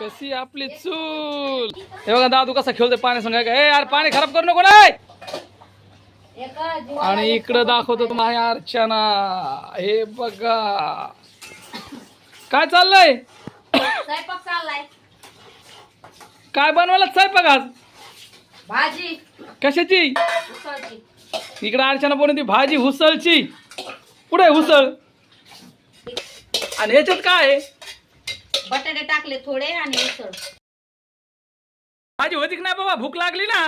कशी आपली चूल? हे बघा दादू कसा खेळतोय पाणी सांगाय का ए यार पाणी खराब करू नको नाही. आणि इकडं दाखवतो तुम्हाला अर्चना. हे बघा. काय चाललंय? स्वयंपाक चाललाय. काय बनवायला स्वयंपाक आज? भाजी. कशाची? उसळची. इकडे अर्चना बनवती भाजी हुसळची पुढे हुसळ आणि याच्यात काय आहे? बटाटे टाकले थोडे आणि उसळ. भाजी होती की नाही बाबा? भूक लागली ना?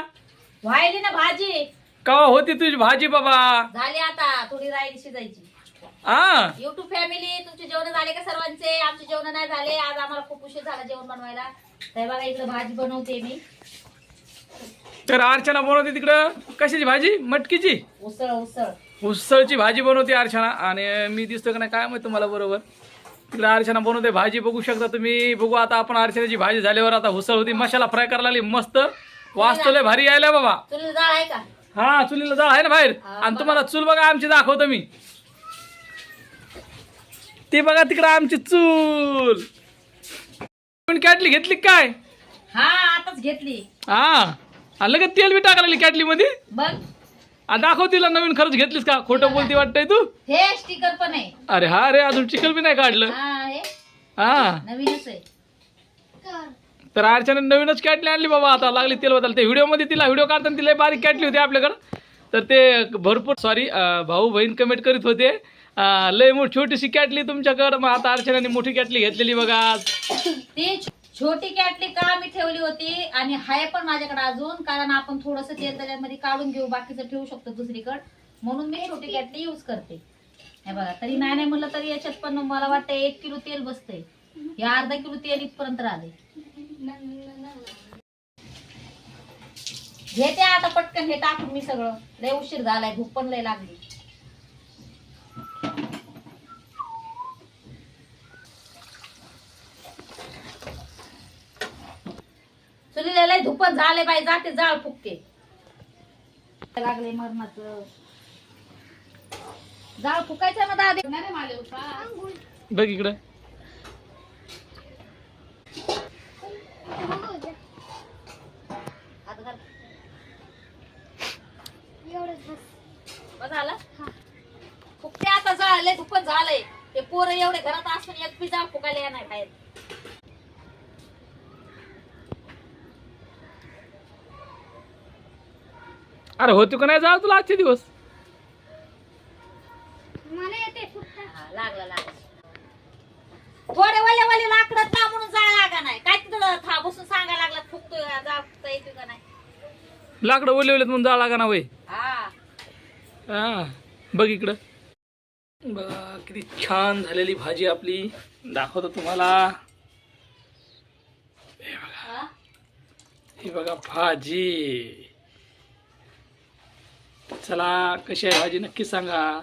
व्हायली ना भाजी. कवा होती तुझी भाजी बाबा? झाली आता थोडी राहिली शिजायची. हा? युट्यूब फॅमिली तुमचे जेवण झाले का सर्वांचे? आमचे जेवण नाही झाले. आज आम्हाला खूप उशीर झाला जेवण बनवायला. तर बघा इकडे भाजी बनवते मी. तर अर्चना बनवते तिकडं. कशाची भाजी? मटकीची? उसळ उसळ. उसळची भाजी बनवते अर्चना. आणि मी दिसतो का नाही काय माहिती तुम्हाला बरोबर? तिकडे अर्चना बनवते भाजी बघू शकता तुम्ही. बघू आता आपण अर्चनाची भाजी झाल्यावर आता उसळ होती मसाला फ्राय करायला लागली मस्त. वाचतो लय भारी यायला बाबा. चुली जाळ आहे का? हा चुलीला जाळ आहे ना बाहेर. आणि. तुम्हाला चूल बघा आमची दाखवतो मी. ते बघा तिकडं आमची चूल. कॅटली घेतली काय? हा आताच घेतली. हा. लगेच तेल बी टाकायला कॅटली मध्ये बघ. आ, दाखव तिला नवीन खरंच घेतलीस का? खोटं बोलती वाटतंय तू? हे स्टिकर पण आहे. अरे हा रे अजून चिखल बी नाही काढलं. हा. नवीनच आहे. तर अर्चना नवीनच कॅटली आणली बाबा आता लागली तेल बदल. ते व्हिडिओमध्ये तिला व्हिडिओ काढताना तिला बारीक कॅटली होती आपल्याकडं. तर ते भरपूर सॉरी भाऊ बहीण कमेंट करीत होते. लय मोठी छोटीशी कॅटली तुमच्याकडं. मग आता अर्चनाने मोठी कॅटली घेतलेली बघा आज. ती छोटी कॅटली का मी ठेवली होती आणि हाय पण माझ्याकडे अजून कारण आपण थोडस तेल त्याच्यामध्ये काढून घेऊ बाकीचं ठेवू शकतो दुसरीकडे. म्हणून मी छोटी कॅटली यूज करते. हे बघा तरी नाही नाही म्हणलं तरी याच्यात पण मला वाटतं एक किलो तेल बसते हे अर्धा किलो तेल इथपर्यंत राहिले घेते आता पटकन हे टाकून मी सगळं. लय उशीर झालाय भूक पण लय लागली. चुलीला लय धुपत झाले बाई जाते जाळ फुकते लागले मरणाचं. जाळ फुकायचं ना दादे. बघ इकडं. झालं? फुकते आता झालंय. ते पोरं एवढे घरात असून एक बी जाळ फुकायला येणार बाहेर अरे होती का नाही जा तुला आजचे दिवस? हा, लागला लागला. थोडे वले वले लाकडं था म्हणून जाळ लागा नाही. काय तिथं था बसून सांगायला लागला फुकतोय का, येतोय का नाही? लाकडं ओले ओलेत म्हणून जाळ लागा ना वय. हा. हा बघ इकडं. बघा किती छान झालेली भाजी आपली. दाखवतो तुम्हाला. हा? ही बघा भाजी. चला कशी आहे भाजी? नक्की सांगा.